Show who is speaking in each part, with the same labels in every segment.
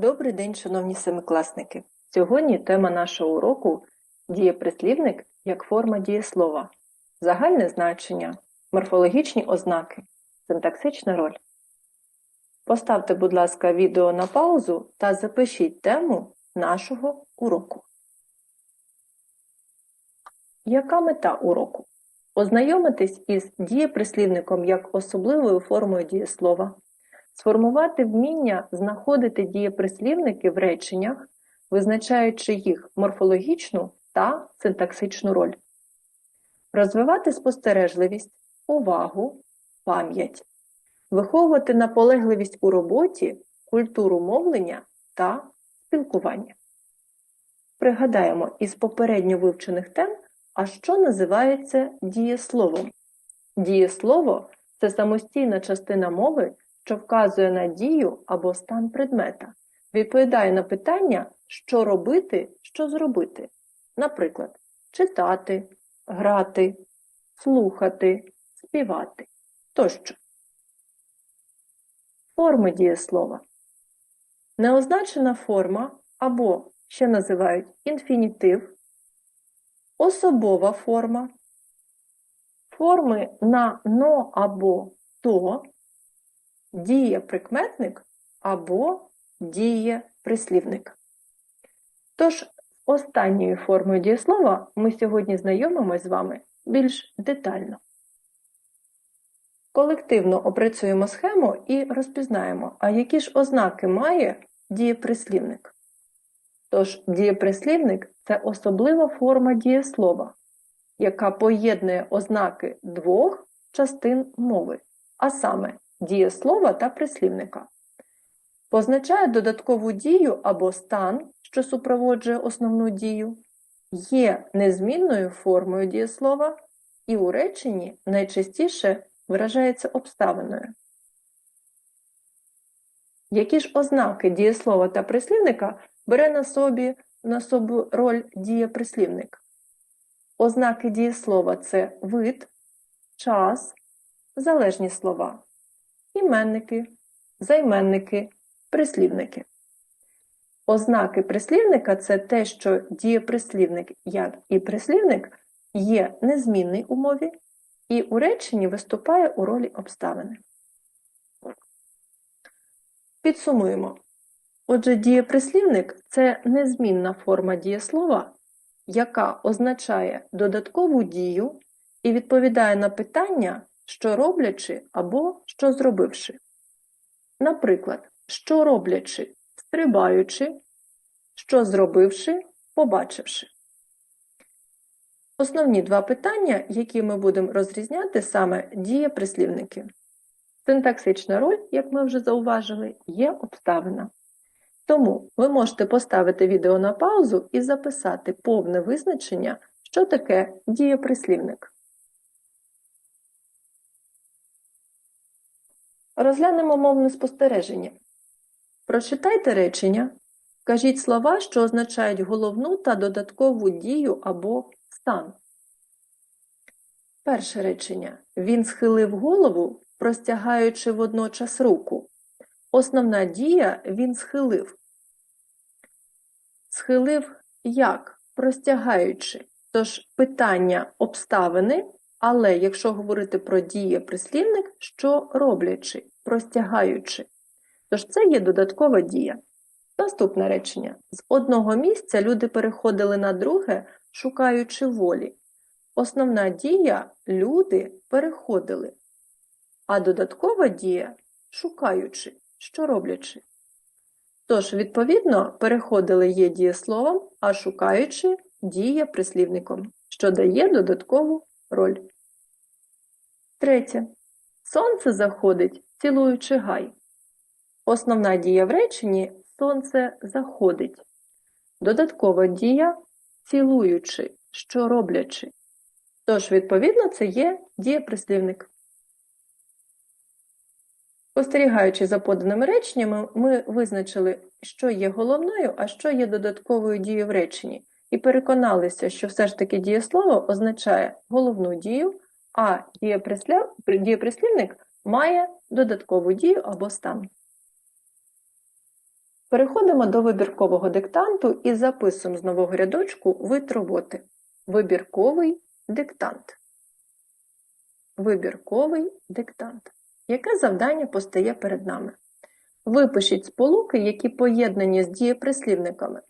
Speaker 1: Добрий день, шановні семикласники! Сьогодні тема нашого уроку дієприслівник як форма дієслова, загальне значення, морфологічні ознаки, синтаксична роль. Поставте, будь ласка, відео на паузу та запишіть тему нашого уроку. Яка мета уроку? Ознайомитись із дієприслівником як особливою формою дієслова, сформувати вміння знаходити дієприслівники в реченнях, визначаючи їх морфологічну та синтаксичну роль, розвивати спостережливість, увагу, пам'ять, виховувати наполегливість у роботі, культуру мовлення та спілкування. Пригадаємо із попередньо вивчених тем, а що називається дієсловом. Дієслово це самостійна частина мови, що вказує на дію або стан предмета, відповідає на питання, що робити, що зробити. Наприклад, читати, грати, слухати, співати тощо. Форми дієслова. Неозначена форма або ще називають інфінітив, особова форма, форми на но або то, дієприкметник або дієприслівник. Тож, останньою формою дієслова ми сьогодні знайомимося з вами більш детально. Колективно опрацюємо схему і розпізнаємо, а які ж ознаки має дієприслівник. Тож, дієприслівник це особлива форма дієслова, яка поєднує ознаки двох частин мови, а саме дієслова та прислівника. Позначає додаткову дію або стан, що супроводжує основну дію, є незмінною формою дієслова і у реченні найчастіше виражається обставиною. Які ж ознаки дієслова та прислівника бере на собі на собі роль дієприслівник? Ознаки дієслова це вид, час, залежні слова, іменники, займенники, прислівники. Ознаки прислівника це те, що дієприслівник, як і прислівник, є незмінний у мові і у реченні виступає у ролі обставини. Підсумуємо. Отже, дієприслівник це незмінна форма дієслова, яка означає додаткову дію і відповідає на питання, що роблячи або що зробивши. Наприклад, що роблячи, стрибаючи, що зробивши, побачивши. Основні два питання, які ми будемо розрізняти, саме дієприслівники. Синтаксична роль, як ми вже зауважили, є обставина. Тому ви можете поставити відео на паузу і записати повне визначення, що таке дієприслівник. Розглянемо мовне спостереження. Прочитайте речення, кажіть слова, що означають головну та додаткову дію або стан. Перше речення. Він схилив голову, простягаючи водночас руку. Основна дія він схилив. Схилив як? Простягаючи. Тож питання обставини, але якщо говорити про дієприслівник, що роблячи, простягаючи. Тож це є додаткова дія. Наступне речення. З одного місця люди переходили на друге, шукаючи волі. Основна дія люди переходили, а додаткова дія шукаючи, що роблячи. Тож, відповідно, переходили є дієсловом, а шукаючи діє прислівником, що дає додаткову роль. Третє. Сонце заходить, цілуючи гай. Основна дія в реченні сонце заходить. Додаткова дія цілуючи, що роблячи. Тож, відповідно, це є дієприслівник. Спостерігаючи за поданими реченнями, ми визначили, що є головною, а що є додатковою дією в реченні, і переконалися, що все ж таки дієслово означає головну дію, а дієприслівник має додаткову дію або стан. Переходимо до вибіркового диктанту і записуємо з нового рядочку вид роботи. Вибірковий диктант. Вибірковий диктант. Яке завдання постає перед нами? Випишіть сполуки, які поєднані з дієприслівниками.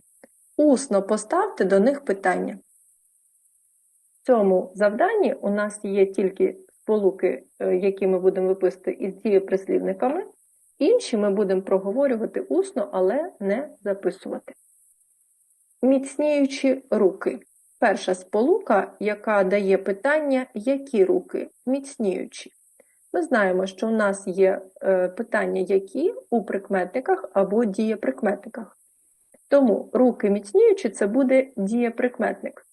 Speaker 1: Усно поставте до них питання. Цьому завданні у нас є тільки сполуки, е, які ми будемо виписати із дієприслівниками. Інші ми будемо проговорювати усно, але не записувати. Міцніючі руки. Перша сполука, яка дає питання, які руки міцніючі. Ми знаємо, що у нас є е, питання які у прикметниках або дієприкметниках. Тому руки міцніючі це буде дієприкметник.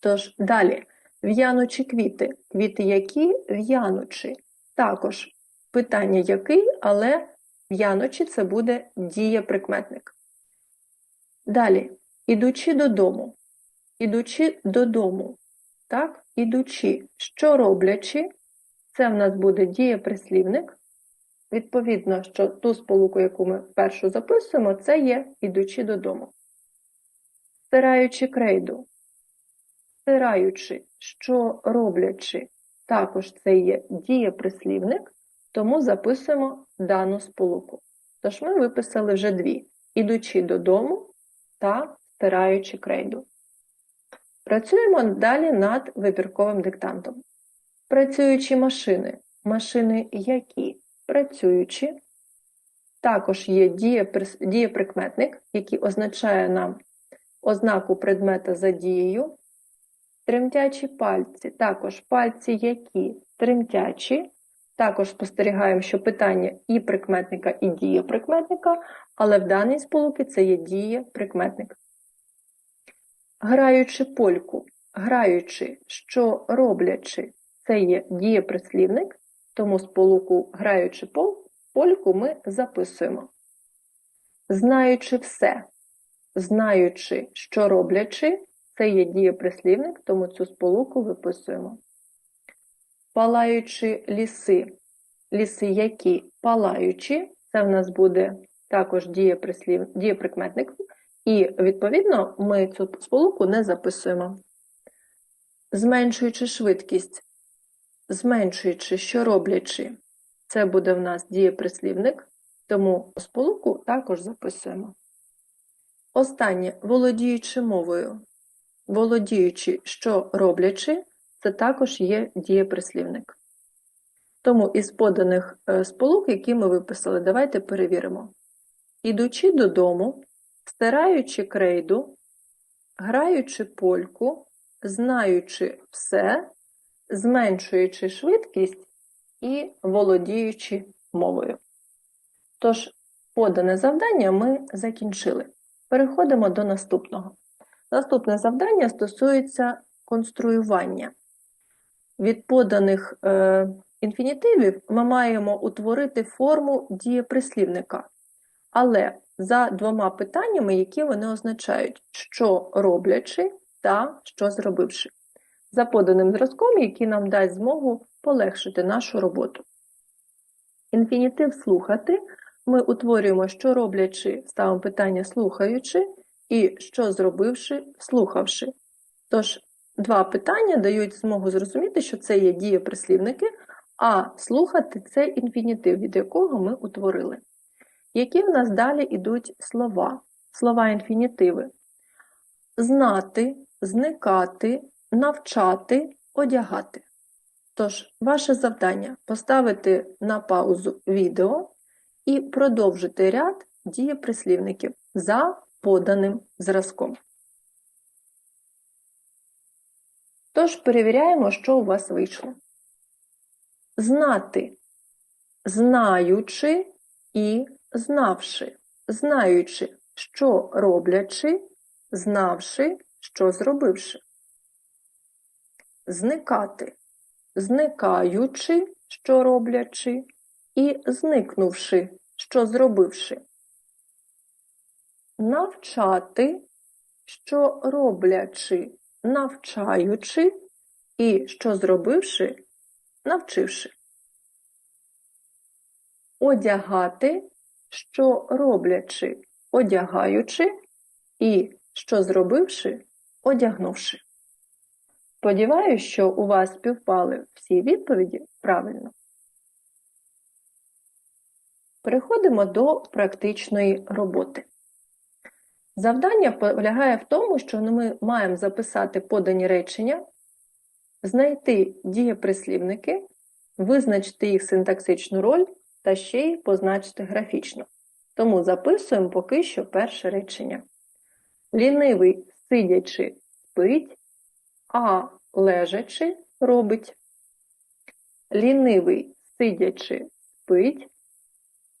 Speaker 1: Тож далі, в'янучі квіти. Квіти які в'янучі. Також питання який, але в'яночі це буде дієприкметник. Далі, ідучи додому. Ідучи додому. Так, ідучи, що роблячи, це в нас буде дієприслівник. Відповідно, що ту сполуку, яку ми першу записуємо, це є ідучи додому. Стираючи крейду. Стираючи, що роблячи, також це є дієприслівник, тому записуємо дану сполуку. Тож ми виписали вже дві: ідучи додому та стираючи крейду. Працюємо далі над вибірковим диктантом. Працюючі машини. Машини які? Працюючі. Також є дієприкметник, який означає нам ознаку предмета за дією. Тремтячі пальці. Також пальці які? Тремтячі. Також спостерігаємо, що питання і прикметника, і дієприкметника, але в даній сполуки це є дієприкметник. Граючи польку, граючи, що роблячи, це є дієприслівник, тому сполуку граючи польку ми записуємо. Знаючи все, знаючи, що роблячи, це є дієприслівник, тому цю сполуку виписуємо. Палаючи ліси. Ліси які палаючі, це в нас буде також дієприкметник, і, відповідно, ми цю сполуку не записуємо. Зменшуючи швидкість, зменшуючи, що роблячи, це буде в нас дієприслівник, тому сполуку також записуємо. Останнє володіючи мовою. Володіючи, що роблячи, це також є дієприслівник. Тому із поданих е, сполук, які ми виписали, давайте перевіримо. Ідучи додому, стираючи крейду, граючи польку, знаючи все, зменшуючи швидкість і володіючи мовою. Тож, подане завдання ми закінчили. Переходимо до наступного. Наступне завдання стосується конструювання. Від поданих е, інфінітивів ми маємо утворити форму дієприслівника, але за двома питаннями, які вони означають, що роблячи та що зробивши, за поданим зразком, який нам дасть змогу полегшити нашу роботу. Інфінітив слухати ми утворюємо, що роблячи, ставимо питання слухаючи, і що зробивши, слухавши. Тож, два питання дають змогу зрозуміти, що це є дієприслівники, а слухати це інфінітив, від якого ми утворили. Які в нас далі йдуть слова? Слова інфінітиви. Знати, зникати, навчати, одягати. Тож, ваше завдання поставити на паузу відео і продовжити ряд дієприслівників за поданим зразком. Тож перевіряємо, що у вас вийшло. Знати, знаючи і знавши, знаючи, що роблячи, знавши, що зробивши. Зникати, зникаючи, що роблячи, і зникнувши, що зробивши. Навчати, що роблячи, навчаючи, і що зробивши, навчивши. Одягати, що роблячи, одягаючи, і що зробивши, одягнувши. Сподіваюсь, що у вас співпали всі відповіді правильно. Переходимо до практичної роботи. Завдання полягає в тому, що ми маємо записати подані речення, знайти дієприслівники, визначити їх синтаксичну роль та ще й позначити графічно. Тому записуємо поки що перше речення. Лінивий сидячи спить, а лежачи робить. Лінивий сидячи спить,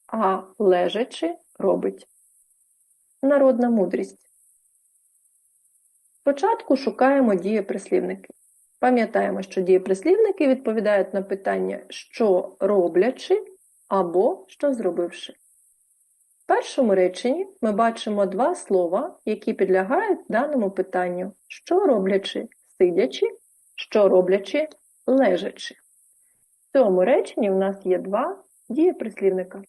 Speaker 1: а лежачи робить. Народна мудрість. Спочатку шукаємо дієприслівники. Пам'ятаємо, що дієприслівники відповідають на питання, що роблячи або що зробивши. В першому реченні ми бачимо два слова, які підлягають даному питанню, що роблячи сидячи, що роблячи лежачи. В цьому реченні в нас є два дієприслівника.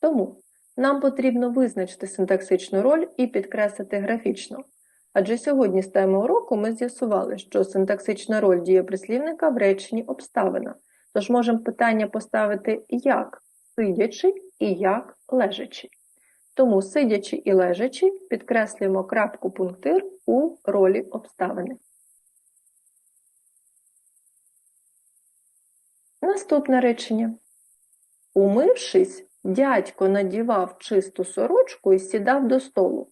Speaker 1: Тому нам потрібно визначити синтаксичну роль і підкреслити графічно. Адже сьогодні з теми уроку ми з'ясували, що синтаксична роль дієприслівника в реченні обставина. Тож можемо питання поставити як сидячи і як лежачи. Тому сидячи і лежачи підкреслюємо крапку пунктир у ролі обставини. Наступне речення. Умившись, дядько надівав чисту сорочку і сідав до столу.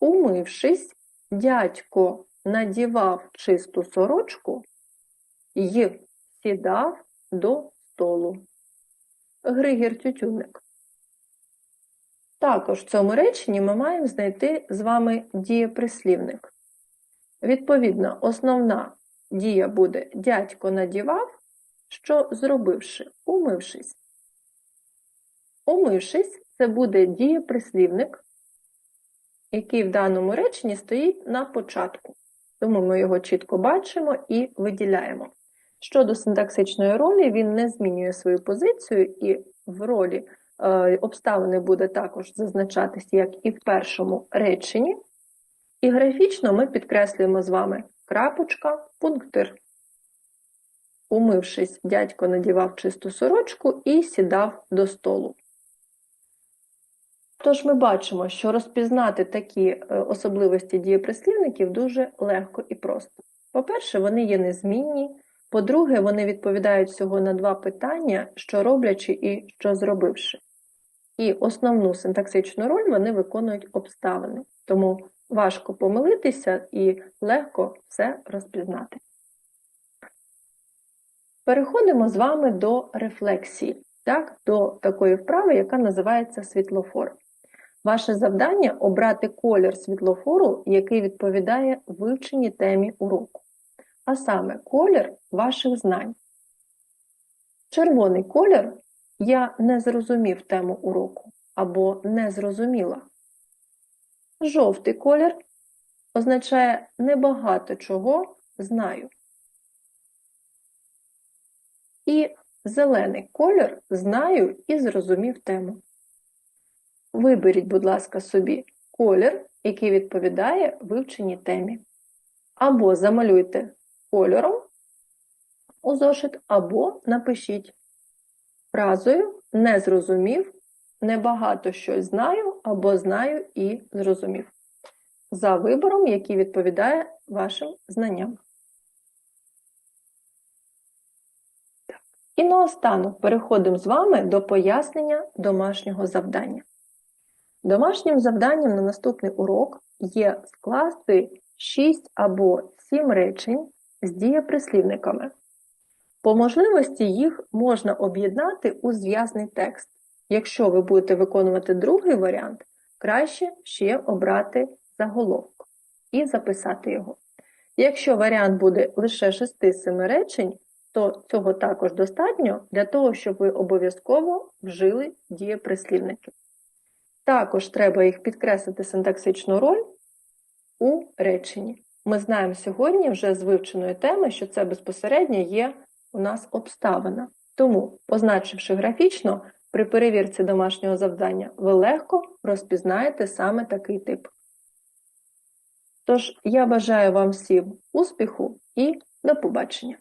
Speaker 1: Умившись, дядько надівав чисту сорочку й сідав до столу. Григір Тютюнник. Також в цьому реченні ми маємо знайти з вами дієприслівник. Відповідно, основна дія буде дядько надівав, що зробивши, умившись. Умившись, це буде дієприслівник, який в даному реченні стоїть на початку. Тому ми його чітко бачимо і виділяємо. Щодо синтаксичної ролі, він не змінює свою позицію, і в ролі е, обставини буде також зазначатися, як і в першому реченні. І графічно ми підкреслюємо з вами крапочка, пунктир. Умившись, дядько надівав чисту сорочку і сідав до столу. Тож ми бачимо, що розпізнати такі е, особливості дієприслівників дуже легко і просто. По-перше, вони є незмінні. По-друге, вони відповідають всього на два питання, що роблячи і що зробивши. І основну синтаксичну роль вони виконують обставини, тому важко помилитися і легко все розпізнати. Переходимо з вами до рефлексії, так, до такої вправи, яка називається світлофор. Ваше завдання обрати колір світлофору, який відповідає вивченій темі уроку, а саме колір ваших знань. Червоний колір я не зрозумів тему уроку або не зрозуміла. Жовтий колір означає небагато чого знаю. І зелений колір знаю і зрозумів тему. Виберіть, будь ласка, собі колір, який відповідає вивченій темі. Або замалюйте кольором у зошит, або напишіть фразою не зрозумів, небагато щось знаю, або знаю і зрозумів. За вибором, який відповідає вашим знанням. І наостанок переходимо з вами до пояснення домашнього завдання. Домашнім завданням на наступний урок є скласти 6 або 7 речень з дієприслівниками. По можливості їх можна об'єднати у зв'язний текст. Якщо ви будете виконувати другий варіант, краще ще обрати заголовок і записати його. Якщо варіант буде лише 6-7 речень, то цього також достатньо для того, щоб ви обов'язково вжили дієприслівники. Також треба їх підкреслити синтаксичну роль у реченні. Ми знаємо сьогодні вже з вивченої теми, що це безпосередньо є у нас обставина. Тому, позначивши графічно, При перевірці домашнього завдання ви легко розпізнаєте саме такий тип. Тож, я бажаю вам всім успіху і до побачення!